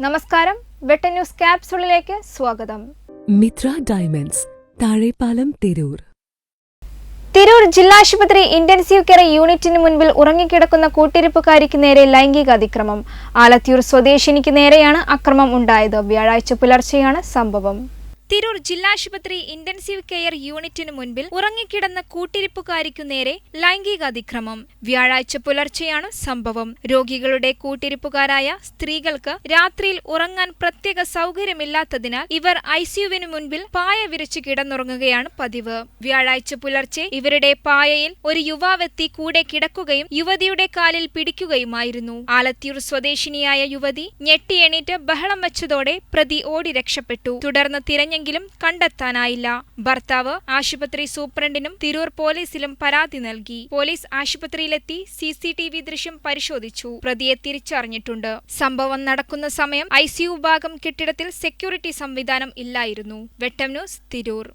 നമസ്കാരം. വെട്ട ന്യൂസ് ക്യാപ്സുളിലേക്ക് സ്വാഗതം. മിത്ര ഡയമണ്ട്സ് താഴെപ്പാലം തിരൂർ. തിരൂർ ജില്ലാശുപത്രി ഇന്റൻസീവ് കെയർ യൂണിറ്റിന് മുൻപിൽ ഉറങ്ങിക്കിടക്കുന്ന കൂട്ടിരിപ്പുകാരിക്ക് നേരെ ലൈംഗിക അതിക്രമം. ആലത്തിയൂർ സ്വദേശിനിക്ക് നേരെയാണ് അക്രമം ഉണ്ടായത്. വ്യാഴാഴ്ച പുലർച്ചെയാണ് സംഭവം. തിരൂർ ജില്ലാശുപത്രി ഇന്റൻസീവ് കെയർ യൂണിറ്റിന് മുൻപിൽ ഉറങ്ങിക്കിടന്ന കൂട്ടിരിപ്പുകാരിക്കു നേരെ ലൈംഗിക അതിക്രമം വ്യാഴാഴ്ച പുലർച്ചെയാണ് സംഭവം. രോഗികളുടെ കൂട്ടിരിപ്പുകാരായ സ്ത്രീകൾക്ക് രാത്രിയിൽ ഉറങ്ങാൻ പ്രത്യേക സൗകര്യമില്ലാത്തതിനാൽ ഇവർ ഐസിയുവിന് മുൻപിൽ പായ വിരച്ച് കിടന്നുറങ്ങുകയാണ് പതിവ്. വ്യാഴാഴ്ച പുലർച്ചെ ഇവരുടെ പായയിൽ ഒരു യുവാവെത്തി കൂടെ കിടക്കുകയും യുവതിയുടെ കാലിൽ പിടിക്കുകയുമായിരുന്നു. ആലത്തിയൂർ സ്വദേശിനിയായ യുവതി ഞെട്ടിയെണീറ്റ് ബഹളം വെച്ചതോടെ പ്രതി ഓടി രക്ഷപ്പെട്ടു. തുടർന്ന് തിരഞ്ഞെങ്കിലും കണ്ടെത്താനായില്ല. ഭർത്താവ് ആശുപത്രി സൂപ്രണ്ടിനും തിരൂർ പോലീസിലും പരാതി നൽകി. പോലീസ് ആശുപത്രിയിലെത്തി സി സി ടി വി ദൃശ്യം പരിശോധിച്ചു. പ്രതിയെ തിരിച്ചറിഞ്ഞിട്ടുണ്ട്. സംഭവം നടക്കുന്ന സമയം ഐ സി യു ഭാഗം കെട്ടിടത്തിൽ സെക്യൂരിറ്റി സംവിധാനം ഇല്ലായിരുന്നു. വെട്ടം ന്യൂസ് തിരൂർ.